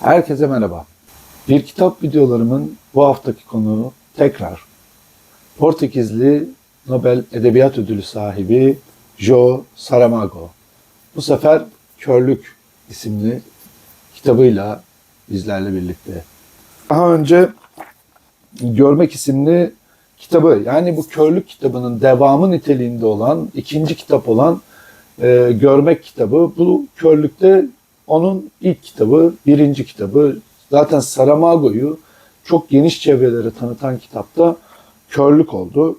Herkese merhaba. Bir kitap videolarımın bu haftaki konuğu tekrar Portekizli Nobel Edebiyat Ödülü sahibi Joe Saramago. Bu sefer Körlük isimli kitabıyla bizlerle birlikte. Daha önce Görmek isimli kitabı yani bu Körlük kitabının devamı niteliğinde olan ikinci kitap olan e, Görmek kitabı. Bu Körlük'te onun ilk kitabı, birinci kitabı. Zaten Saramago'yu çok geniş çevrelere tanıtan kitapta Körlük oldu.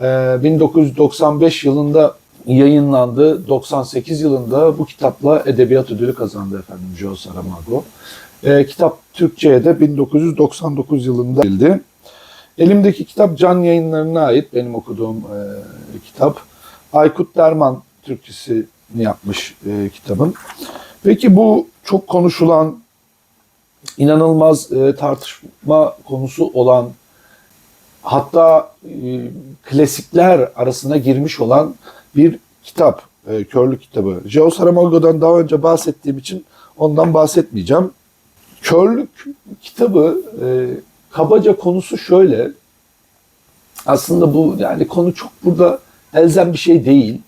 E, 1995 yılında yayınlandı. 98 yılında bu kitapla edebiyat ödülü kazandı efendim Joe Saramago. E, kitap Türkçe'ye de 1999 yılında verildi. Elimdeki kitap Can Yayınları'na ait benim okuduğum e, kitap. Aykut Derman Türkçesini yapmış e, kitabın. Peki bu çok konuşulan, inanılmaz e, tartışma konusu olan, hatta e, klasikler arasına girmiş olan bir kitap, e, Körlük kitabı. Joe Saramago'dan daha önce bahsettiğim için ondan bahsetmeyeceğim. Körlük kitabı e, kabaca konusu şöyle. Aslında bu yani konu çok burada elzem bir şey değil.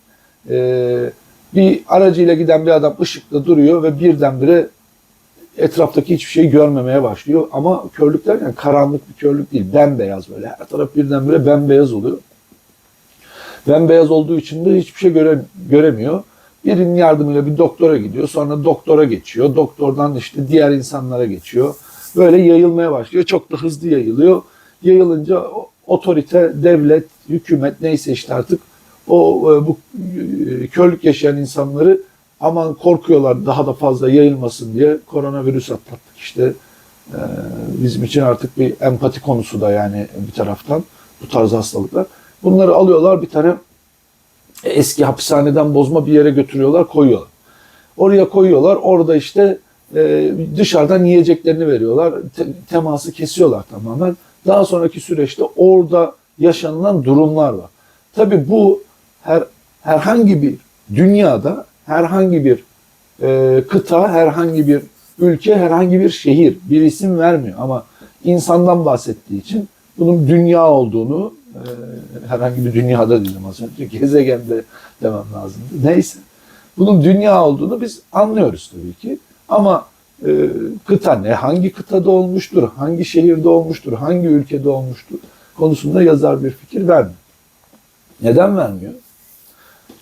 Ee, bir aracıyla giden bir adam ışıkta duruyor ve birdenbire etraftaki hiçbir şeyi görmemeye başlıyor. Ama körlük derken karanlık bir körlük değil. Bembeyaz böyle. Her taraf birdenbire bembeyaz oluyor. Bembeyaz olduğu için de hiçbir şey göre, göremiyor. Birinin yardımıyla bir doktora gidiyor. Sonra doktora geçiyor. Doktordan işte diğer insanlara geçiyor. Böyle yayılmaya başlıyor. Çok da hızlı yayılıyor. Yayılınca otorite, devlet, hükümet neyse işte artık o e, bu e, körlük yaşayan insanları aman korkuyorlar daha da fazla yayılmasın diye koronavirüs atlattık işte. Ee, bizim için artık bir empati konusu da yani bir taraftan bu tarz hastalıklar. Bunları alıyorlar bir tane eski hapishaneden bozma bir yere götürüyorlar koyuyorlar. Oraya koyuyorlar orada işte e, dışarıdan yiyeceklerini veriyorlar. Te- teması kesiyorlar tamamen. Daha sonraki süreçte orada yaşanılan durumlar var. Tabii bu her herhangi bir dünyada herhangi bir e, kıta, herhangi bir ülke, herhangi bir şehir bir isim vermiyor ama insandan bahsettiği için bunun dünya olduğunu e, herhangi bir dünyada dedim az önce gezegende demem lazım. Neyse. Bunun dünya olduğunu biz anlıyoruz tabii ki. Ama e, kıta ne? Hangi kıtada olmuştur? Hangi şehirde olmuştur? Hangi ülkede olmuştur? Konusunda yazar bir fikir vermiyor. Neden vermiyor?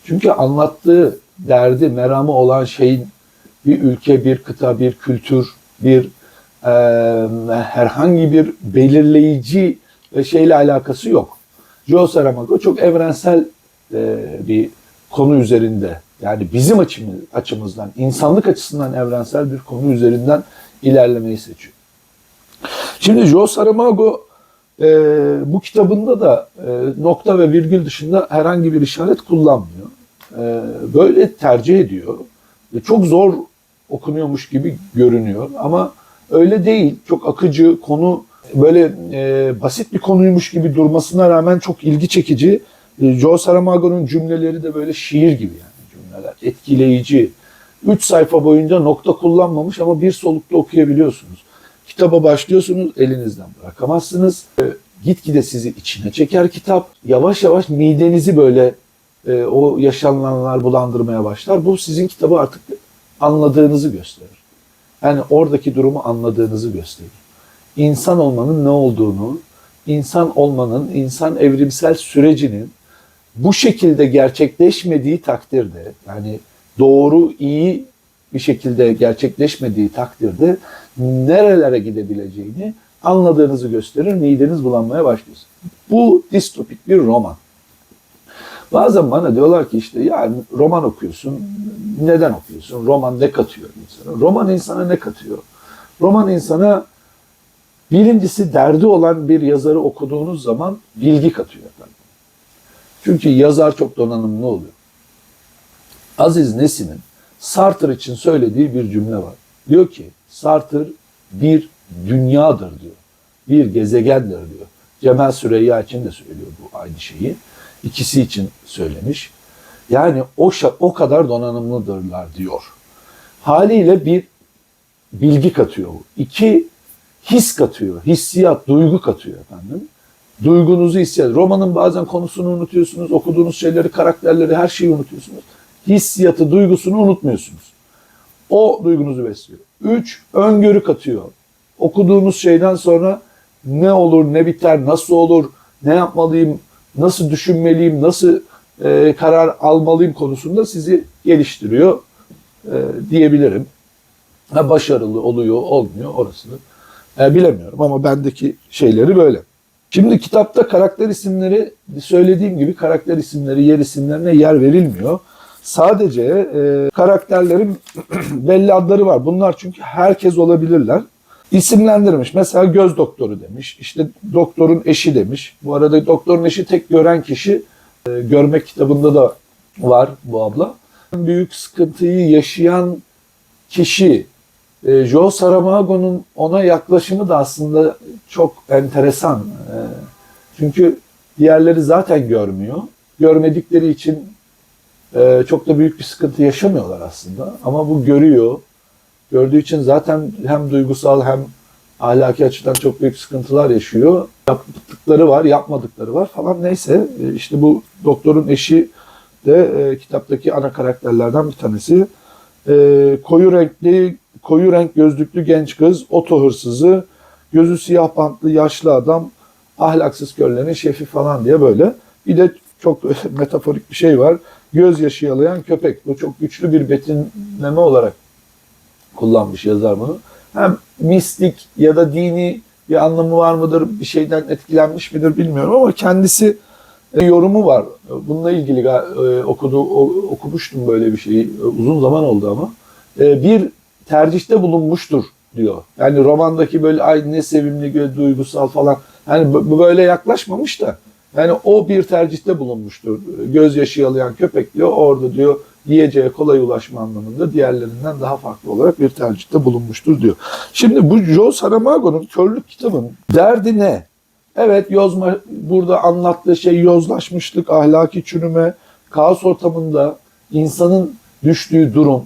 Çünkü anlattığı derdi, meramı olan şeyin bir ülke, bir kıta, bir kültür, bir e, herhangi bir belirleyici şeyle alakası yok. Joe Saramago çok evrensel e, bir konu üzerinde yani bizim açımız, açımızdan, insanlık açısından evrensel bir konu üzerinden ilerlemeyi seçiyor. Şimdi Joe Saramago e, bu kitabında da e, nokta ve virgül dışında herhangi bir işaret kullanmıyor. E, böyle tercih ediyor. E, çok zor okunuyormuş gibi görünüyor ama öyle değil. Çok akıcı konu böyle e, basit bir konuymuş gibi durmasına rağmen çok ilgi çekici. E, Joe Saramago'nun cümleleri de böyle şiir gibi yani cümleler. Etkileyici. Üç sayfa boyunca nokta kullanmamış ama bir solukta okuyabiliyorsunuz. Kitaba başlıyorsunuz, elinizden bırakamazsınız. E, gitgide sizi içine çeker kitap. Yavaş yavaş midenizi böyle e, o yaşananlar bulandırmaya başlar. Bu sizin kitabı artık anladığınızı gösterir. Yani oradaki durumu anladığınızı gösterir. İnsan olmanın ne olduğunu, insan olmanın, insan evrimsel sürecinin bu şekilde gerçekleşmediği takdirde yani doğru iyi bir şekilde gerçekleşmediği takdirde nerelere gidebileceğini anladığınızı gösterir, mideniz bulanmaya başlıyorsunuz. Bu distopik bir roman. Bazen bana diyorlar ki işte yani roman okuyorsun, neden okuyorsun? Roman ne katıyor insana? Roman insana ne katıyor? Roman insana birincisi derdi olan bir yazarı okuduğunuz zaman bilgi katıyor efendim. Çünkü yazar çok donanımlı oluyor. Aziz Nesin'in Sartre için söylediği bir cümle var. Diyor ki Sartre bir dünyadır diyor. Bir gezegendir diyor. Cemal Süreyya için de söylüyor bu aynı şeyi. İkisi için söylemiş. Yani o, o kadar donanımlıdırlar diyor. Haliyle bir bilgi katıyor. İki, his katıyor. Hissiyat, duygu katıyor efendim. Duygunuzu hissiyat. Romanın bazen konusunu unutuyorsunuz. Okuduğunuz şeyleri, karakterleri, her şeyi unutuyorsunuz. Hissiyatı, duygusunu unutmuyorsunuz. O duygunuzu besliyor. Üç, öngörü katıyor. Okuduğunuz şeyden sonra ne olur, ne biter, nasıl olur, ne yapmalıyım, nasıl düşünmeliyim, nasıl e, karar almalıyım konusunda sizi geliştiriyor e, diyebilirim. Ha, başarılı oluyor, olmuyor orasını e, bilemiyorum ama bendeki şeyleri böyle. Şimdi kitapta karakter isimleri söylediğim gibi karakter isimleri, yer isimlerine yer verilmiyor. Sadece e, karakterlerin belli adları var. Bunlar çünkü herkes olabilirler. İsimlendirmiş. Mesela göz doktoru demiş. İşte doktorun eşi demiş. Bu arada doktorun eşi tek gören kişi. E, görmek kitabında da var bu abla. Büyük sıkıntıyı yaşayan kişi e, Joe Saramago'nun ona yaklaşımı da aslında çok enteresan. E, çünkü diğerleri zaten görmüyor. Görmedikleri için e, çok da büyük bir sıkıntı yaşamıyorlar aslında. Ama bu görüyor. Gördüğü için zaten hem duygusal hem ahlaki açıdan çok büyük sıkıntılar yaşıyor. Yaptıkları var, yapmadıkları var falan neyse. E, işte bu doktorun eşi de e, kitaptaki ana karakterlerden bir tanesi. E, koyu renkli, koyu renk gözlüklü genç kız, oto hırsızı, gözü siyah bantlı yaşlı adam, ahlaksız köllerin şefi falan diye böyle. Bir de çok metaforik bir şey var. Gözyaşı yalayan köpek. Bu çok güçlü bir betimleme olarak kullanmış yazar bunu. Hem mistik ya da dini bir anlamı var mıdır, bir şeyden etkilenmiş midir bilmiyorum ama kendisi e, yorumu var. Bununla ilgili e, okudu, okumuştum böyle bir şeyi. E, Uzun zaman oldu ama. Bir tercihte bulunmuştur diyor. Yani romandaki böyle ay ne sevimli, duygusal falan. Yani böyle yaklaşmamış da. Yani o bir tercihte bulunmuştur. Gözyaşı yalayan köpek diyor. Orada diyor yiyeceğe kolay ulaşma anlamında diğerlerinden daha farklı olarak bir tercihte bulunmuştur diyor. Şimdi bu Joe Saramago'nun körlük kitabının derdi ne? Evet yozma burada anlattığı şey yozlaşmışlık, ahlaki çürüme, kaos ortamında insanın düştüğü durum,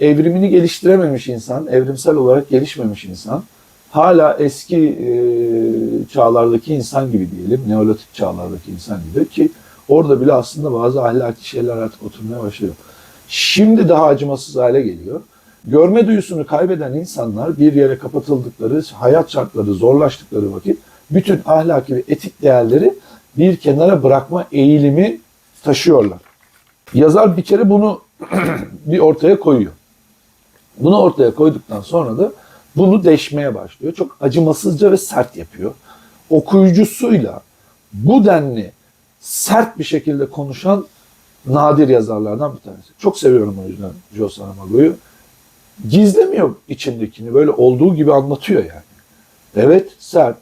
evrimini geliştirememiş insan, evrimsel olarak gelişmemiş insan, hala eski e, çağlardaki insan gibi diyelim, neolitik çağlardaki insan gibi ki orada bile aslında bazı ahlaki şeyler artık oturmaya başlıyor. Şimdi daha acımasız hale geliyor. Görme duyusunu kaybeden insanlar bir yere kapatıldıkları, hayat şartları zorlaştıkları vakit bütün ahlaki ve etik değerleri bir kenara bırakma eğilimi taşıyorlar. Yazar bir kere bunu bir ortaya koyuyor. Bunu ortaya koyduktan sonra da bunu deşmeye başlıyor. Çok acımasızca ve sert yapıyor. Okuyucusuyla bu denli sert bir şekilde konuşan nadir yazarlardan bir tanesi. Çok seviyorum o yüzden Joe Saramago'yu. Gizlemiyor içindekini. Böyle olduğu gibi anlatıyor yani. Evet sert,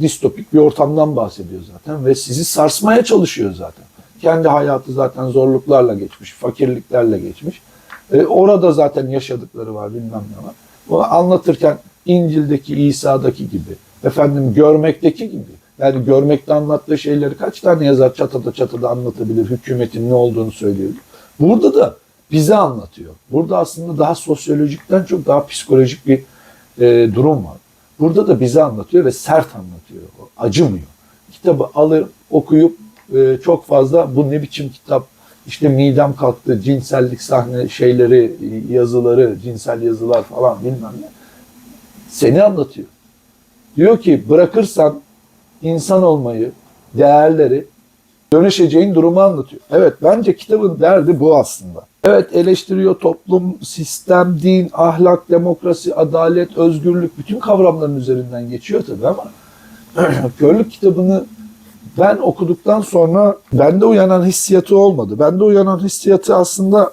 distopik bir ortamdan bahsediyor zaten ve sizi sarsmaya çalışıyor zaten. Kendi hayatı zaten zorluklarla geçmiş, fakirliklerle geçmiş. E, orada zaten yaşadıkları var bilmem ne var. O anlatırken İncil'deki İsa'daki gibi, efendim görmekteki gibi. Yani görmekte anlattığı şeyleri kaç tane yazar çatıda çatıda anlatabilir, hükümetin ne olduğunu söyleyebilir. Burada da bize anlatıyor. Burada aslında daha sosyolojikten çok daha psikolojik bir e, durum var. Burada da bize anlatıyor ve sert anlatıyor. Acımıyor. Kitabı alır, okuyup e, çok fazla bu ne biçim kitap, işte midem kalktı, cinsellik sahne şeyleri, yazıları, cinsel yazılar falan bilmem ne. Seni anlatıyor. Diyor ki bırakırsan insan olmayı, değerleri dönüşeceğin durumu anlatıyor. Evet bence kitabın derdi bu aslında. Evet eleştiriyor toplum, sistem, din, ahlak, demokrasi, adalet, özgürlük bütün kavramların üzerinden geçiyor tabii ama Körlük kitabını ben okuduktan sonra bende uyanan hissiyatı olmadı. Bende uyanan hissiyatı aslında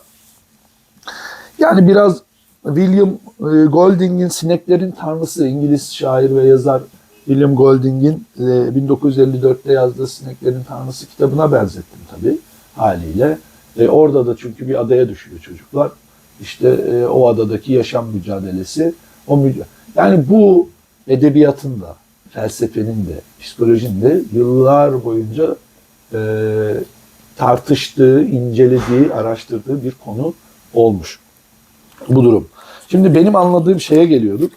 yani biraz William e, Golding'in Sineklerin Tanrısı İngiliz şair ve yazar William Golding'in e, 1954'te yazdığı Sineklerin Tanrısı kitabına benzettim tabii haliyle. E, orada da çünkü bir adaya düşüyor çocuklar. İşte e, o adadaki yaşam mücadelesi. O müca- yani bu edebiyatın da, felsefenin de, psikolojinin de yıllar boyunca e, tartıştığı, incelediği, araştırdığı bir konu olmuş bu durum. Şimdi benim anladığım şeye geliyorduk.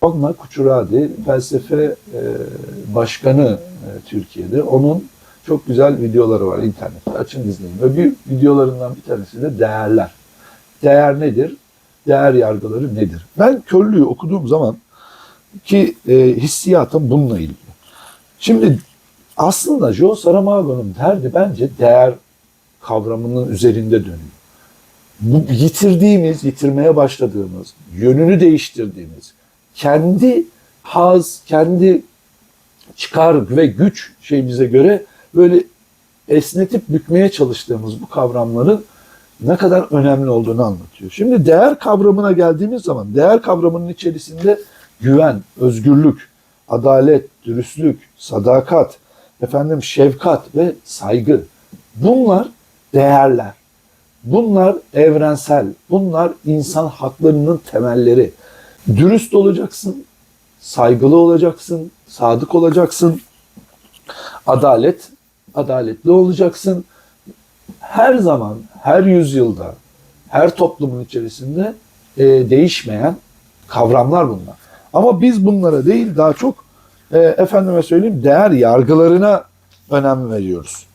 Ogma Kuchuradi felsefe e, başkanı e, Türkiye'de. Onun çok güzel videoları var internette. Açın izleyin. Bir videolarından bir tanesi de değerler. Değer nedir? Değer yargıları nedir? Ben körlüğü okuduğum zaman ki e, hissiyatım bununla ilgili. Şimdi aslında Joe Saramago'nun derdi bence değer kavramının üzerinde dönüyor. Bu yitirdiğimiz, yitirmeye başladığımız, yönünü değiştirdiğimiz, kendi haz, kendi çıkar ve güç şeyimize göre böyle esnetip bükmeye çalıştığımız bu kavramların ne kadar önemli olduğunu anlatıyor. Şimdi değer kavramına geldiğimiz zaman değer kavramının içerisinde güven, özgürlük, adalet, dürüstlük, sadakat, efendim şefkat ve saygı. Bunlar değerler. Bunlar evrensel. Bunlar insan haklarının temelleri. Dürüst olacaksın, saygılı olacaksın, sadık olacaksın. Adalet, adaletli olacaksın. Her zaman, her yüzyılda, her toplumun içerisinde e, değişmeyen kavramlar bunlar. Ama biz bunlara değil daha çok e, efendime söyleyeyim değer yargılarına önem veriyoruz.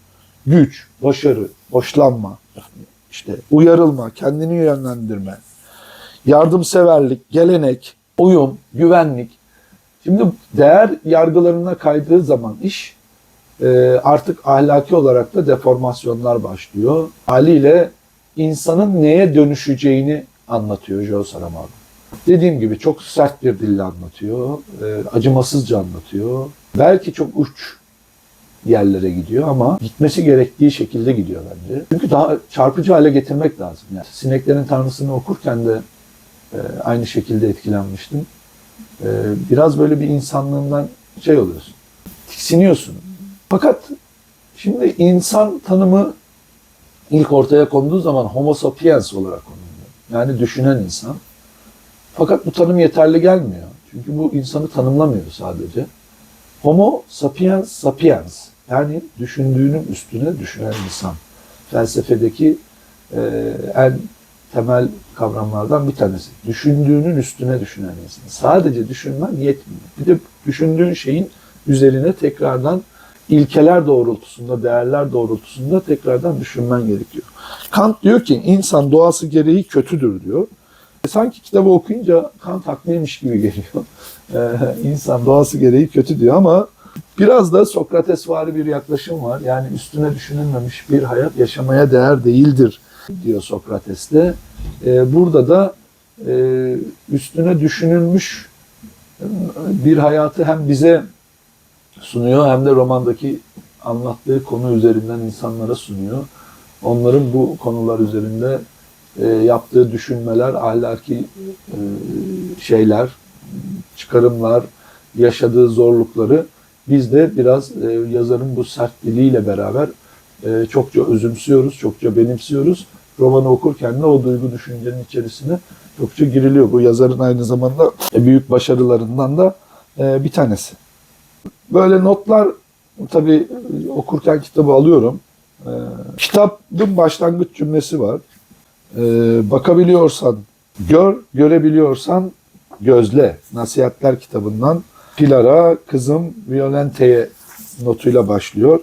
Güç, başarı, hoşlanma, işte uyarılma, kendini yönlendirme, yardımseverlik, gelenek, uyum, güvenlik. Şimdi değer yargılarına kaydığı zaman iş e, artık ahlaki olarak da deformasyonlar başlıyor. Haliyle insanın neye dönüşeceğini anlatıyor Joe Saramago. Dediğim gibi çok sert bir dille anlatıyor, e, acımasızca anlatıyor. Belki çok uç yerlere gidiyor ama gitmesi gerektiği şekilde gidiyor bence. Çünkü daha çarpıcı hale getirmek lazım. Yani sineklerin tanrısını okurken de aynı şekilde etkilenmiştim. E, biraz böyle bir insanlığından şey oluyorsun, tiksiniyorsun. Fakat şimdi insan tanımı ilk ortaya konduğu zaman homo sapiens olarak konuluyor. Yani düşünen insan. Fakat bu tanım yeterli gelmiyor. Çünkü bu insanı tanımlamıyor sadece. Homo sapiens sapiens. Yani düşündüğünün üstüne düşünen insan. Felsefedeki e, en temel kavramlardan bir tanesi. Düşündüğünün üstüne düşünen insan. Sadece düşünmen yetmiyor. Bir de düşündüğün şeyin üzerine tekrardan ilkeler doğrultusunda, değerler doğrultusunda tekrardan düşünmen gerekiyor. Kant diyor ki insan doğası gereği kötüdür diyor. E, sanki kitabı okuyunca Kant haklıymış gibi geliyor. Ee, insan doğası gereği kötü diyor ama biraz da Sokratesvari bir yaklaşım var. Yani üstüne düşünülmemiş bir hayat yaşamaya değer değildir diyor Sokrates'te. Ee, burada da e, üstüne düşünülmüş bir hayatı hem bize sunuyor hem de romandaki anlattığı konu üzerinden insanlara sunuyor. Onların bu konular üzerinde e, yaptığı düşünmeler, ahlaki e, şeyler, çıkarımlar, yaşadığı zorlukları biz de biraz e, yazarın bu sert diliyle beraber e, çokça özümsüyoruz, çokça benimsiyoruz. Romanı okurken de o duygu düşüncenin içerisine çokça giriliyor. Bu yazarın aynı zamanda e, büyük başarılarından da e, bir tanesi. Böyle notlar tabii okurken kitabı alıyorum. E, kitabın başlangıç cümlesi var. E, bakabiliyorsan gör, görebiliyorsan gözle. Nasihatler kitabından Pilar'a kızım Violente'ye notuyla başlıyor.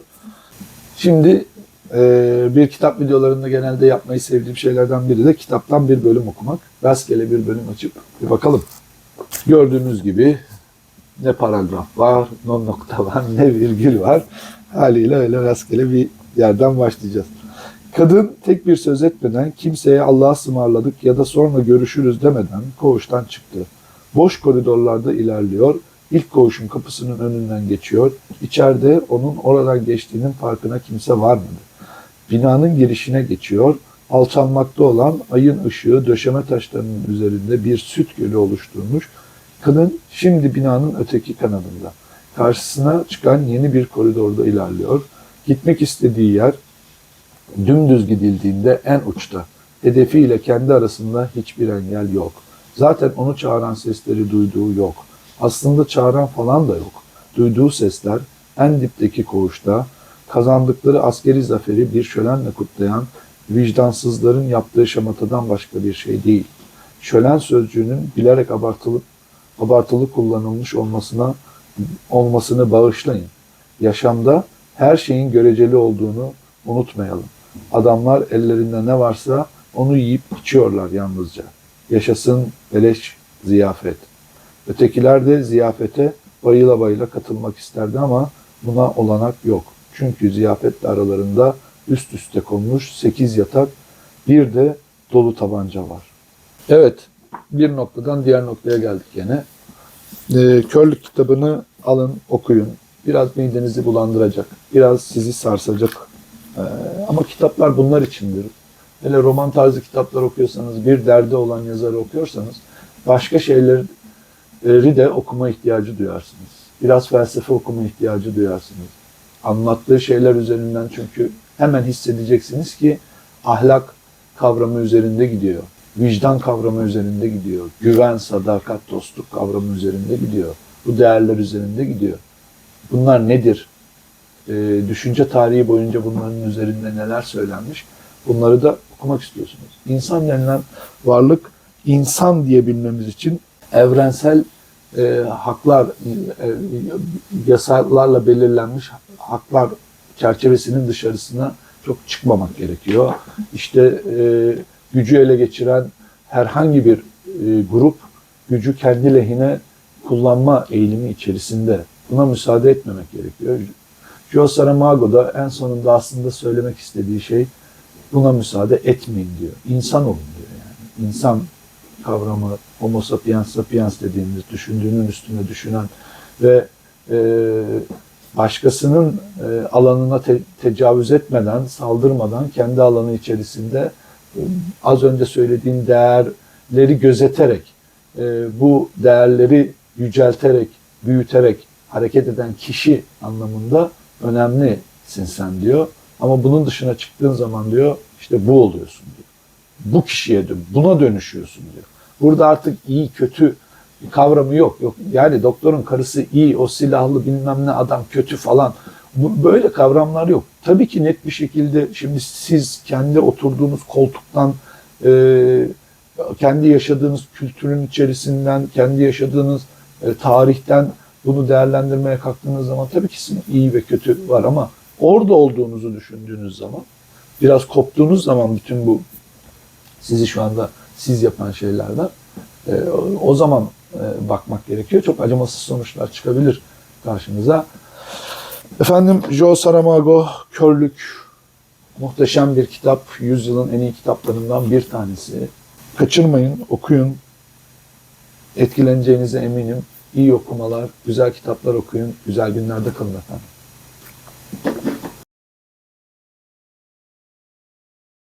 Şimdi e, bir kitap videolarında genelde yapmayı sevdiğim şeylerden biri de kitaptan bir bölüm okumak. Rastgele bir bölüm açıp bir bakalım. Gördüğünüz gibi ne paragraf var, ne nokta var, ne virgül var. Haliyle öyle rastgele bir yerden başlayacağız. Kadın tek bir söz etmeden kimseye Allah'a ısmarladık ya da sonra görüşürüz demeden koğuştan çıktı. Boş koridorlarda ilerliyor, ilk koğuşun kapısının önünden geçiyor. İçeride onun oradan geçtiğinin farkına kimse varmadı. Binanın girişine geçiyor. Alçalmakta olan ayın ışığı döşeme taşlarının üzerinde bir süt gölü oluşturmuş. Kadın şimdi binanın öteki kanadında. Karşısına çıkan yeni bir koridorda ilerliyor. Gitmek istediği yer dümdüz gidildiğinde en uçta. Hedefiyle kendi arasında hiçbir engel yok. Zaten onu çağıran sesleri duyduğu yok. Aslında çağıran falan da yok. Duyduğu sesler en dipteki koğuşta kazandıkları askeri zaferi bir şölenle kutlayan vicdansızların yaptığı şamatadan başka bir şey değil. şölen sözcüğünün bilerek abartılıp abartılı kullanılmış olmasına olmasını bağışlayın. Yaşamda her şeyin göreceli olduğunu unutmayalım. Adamlar ellerinde ne varsa onu yiyip içiyorlar yalnızca. Yaşasın beleş ziyafet. Ötekiler de ziyafete bayıla bayıla katılmak isterdi ama buna olanak yok. Çünkü ziyafetle aralarında üst üste konmuş 8 yatak, bir de dolu tabanca var. Evet, bir noktadan diğer noktaya geldik yine. Ee, körlük kitabını alın, okuyun. Biraz midenizi bulandıracak, biraz sizi sarsacak. Ee, ama kitaplar bunlar içindir. Hele roman tarzı kitaplar okuyorsanız, bir derdi olan yazarı okuyorsanız, başka şeyleri de okuma ihtiyacı duyarsınız. Biraz felsefe okuma ihtiyacı duyarsınız. Anlattığı şeyler üzerinden çünkü hemen hissedeceksiniz ki ahlak kavramı üzerinde gidiyor. Vicdan kavramı üzerinde gidiyor. Güven, sadakat, dostluk kavramı üzerinde gidiyor. Bu değerler üzerinde gidiyor. Bunlar nedir? Ee, düşünce tarihi boyunca bunların üzerinde neler söylenmiş? Bunları da okumak istiyorsunuz. İnsan denilen varlık insan diyebilmemiz için evrensel e, haklar, e, yasalarla belirlenmiş haklar çerçevesinin dışarısına çok çıkmamak gerekiyor. İşte e, gücü ele geçiren herhangi bir e, grup gücü kendi lehine kullanma eğilimi içerisinde. Buna müsaade etmemek gerekiyor. Joe Saramago da en sonunda aslında söylemek istediği şey buna müsaade etmeyin diyor. İnsan olun diyor yani. İnsan kavramı, homo sapiens sapiens dediğimiz düşündüğünün üstüne düşünen ve e, başkasının e, alanına te- tecavüz etmeden, saldırmadan kendi alanı içerisinde e, az önce söylediğim değerleri gözeterek, e, bu değerleri yücelterek, büyüterek hareket eden kişi anlamında önemlisin sen diyor. Ama bunun dışına çıktığın zaman diyor işte bu oluyorsun diyor. Bu kişiye dön, buna dönüşüyorsun diyor. Burada artık iyi kötü kavramı yok. Yok yani doktorun karısı iyi, o silahlı bilmem ne adam kötü falan. Böyle kavramlar yok. Tabii ki net bir şekilde şimdi siz kendi oturduğunuz koltuktan e, kendi yaşadığınız kültürün içerisinden, kendi yaşadığınız e, tarihten bunu değerlendirmeye kalktığınız zaman tabii ki sizin iyi ve kötü var ama orada olduğunuzu düşündüğünüz zaman biraz koptuğunuz zaman bütün bu sizi şu anda siz yapan şeylerden e, o zaman e, bakmak gerekiyor. Çok acımasız sonuçlar çıkabilir karşınıza. Efendim Joe Saramago Körlük muhteşem bir kitap. Yüzyılın en iyi kitaplarından bir tanesi. Kaçırmayın, okuyun. Etkileneceğinize eminim. İyi okumalar, güzel kitaplar okuyun. Güzel günlerde kalın efendim.